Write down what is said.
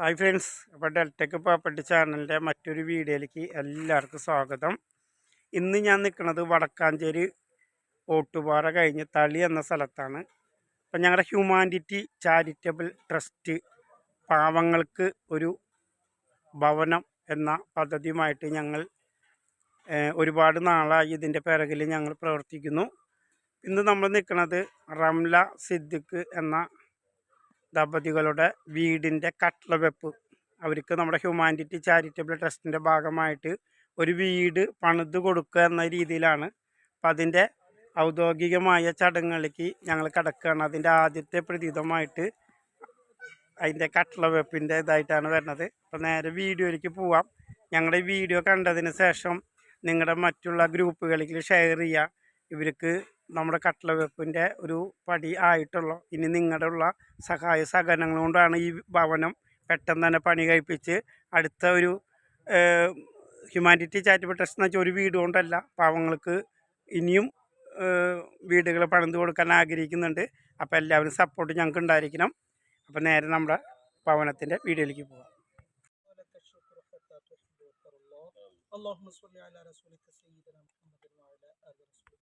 Hi friends അപ്പോൾ ഡെൽറ്റക്ക് പാപ്പട്ടി ചാനലിന്റെ മറ്റൊരു വീഡിയോയിലേക്ക് എല്ലാവർക്കും സ്വാഗതം. ഇന്ന് ഞാൻ നിൽക്കുന്നത് വടക്കാഞ്ചേരി ഓട്ടുപാറ കഴിഞ്ഞ് തളി എന്ന സ്ഥലത്താണ്. അപ്പം ഞങ്ങളുടെ ഹ്യൂമാനിറ്റി ചാരിറ്റബിൾ ട്രസ്റ്റ് പാവങ്ങൾക്ക് ഒരു ഭവനം എന്ന പദ്ധതിയുമായിട്ട് ഞങ്ങൾ ഒരുപാട് നാളായി ഇതിന്റെ പിറകിൽ ഞങ്ങൾ പ്രവർത്തിക്കുന്നു. ഇന്ന് നമ്മൾ നിൽക്കുന്നത് റംല സിദ്ദിഖ് എന്ന ദമ്പതികളുടെ വീടിന്റെ കട്ട്ള വെപ്പ് അവർക്ക് നമ്മുടെ ഹ്യൂമാനിറ്റി ചാരിറ്റബിൾ ട്രസ്റ്റിന്റെ ഭാഗമായിട്ട് ഒരു വീട് പണിത് കൊടുക്കുക എന്ന രീതിയിലാണ്. അപ്പം അതിന്റെ ഔദ്യോഗികമായ ചടങ്ങുകളിലേക്ക് ഞങ്ങൾ കിടക്കുകയാണ്. അതിന്റെ ആദ്യത്തെ പ്രതീതമായിട്ട് അതിന്റെ കട്ട്ള വെപ്പിന്റെ ഇതായിട്ടാണ് വരുന്നത്. അപ്പം നേരെ വീഡിയോയിലേക്ക് പോവാം. ഞങ്ങളുടെ വീഡിയോ കണ്ടതിന് ശേഷം നിങ്ങളുടെ മറ്റുള്ള ഗ്രൂപ്പുകളിലേക്ക് ഷെയർ ചെയ്യുക. ഇവർക്ക് നമ്മുടെ കട്ട്ള വെപ്പിൻ്റെ ഒരു പടി ആയിട്ടുള്ളൂ ഇനി നിങ്ങളുടെ ഉള്ള സഹായ സഹകരണങ്ങൾ കൊണ്ടാണ് ഈ ഭവനം പെട്ടെന്ന് തന്നെ പണി കഴിപ്പിച്ച് അടുത്ത ഒരു ഹ്യൂമാനിറ്റി ചാരിറ്റബിൾ ട്രസ്റ്റ് എന്ന് വെച്ചാൽ ഒരു വീട് കൊണ്ടല്ല പാവങ്ങൾക്ക് ഇനിയും വീടുകൾ പണിത് കൊടുക്കാൻ ആഗ്രഹിക്കുന്നുണ്ട് അപ്പോൾ എല്ലാവരും സപ്പോർട്ട് ഞങ്ങൾക്ക് ഉണ്ടായിരിക്കണം അപ്പോൾ നേരെ നമ്മുടെ ഭവനത്തിൻ്റെ വീഡിയോയിലേക്ക് പോകാം ولك الشكر حتى تحب وترى الله اللهم صل على رسولك سيدنا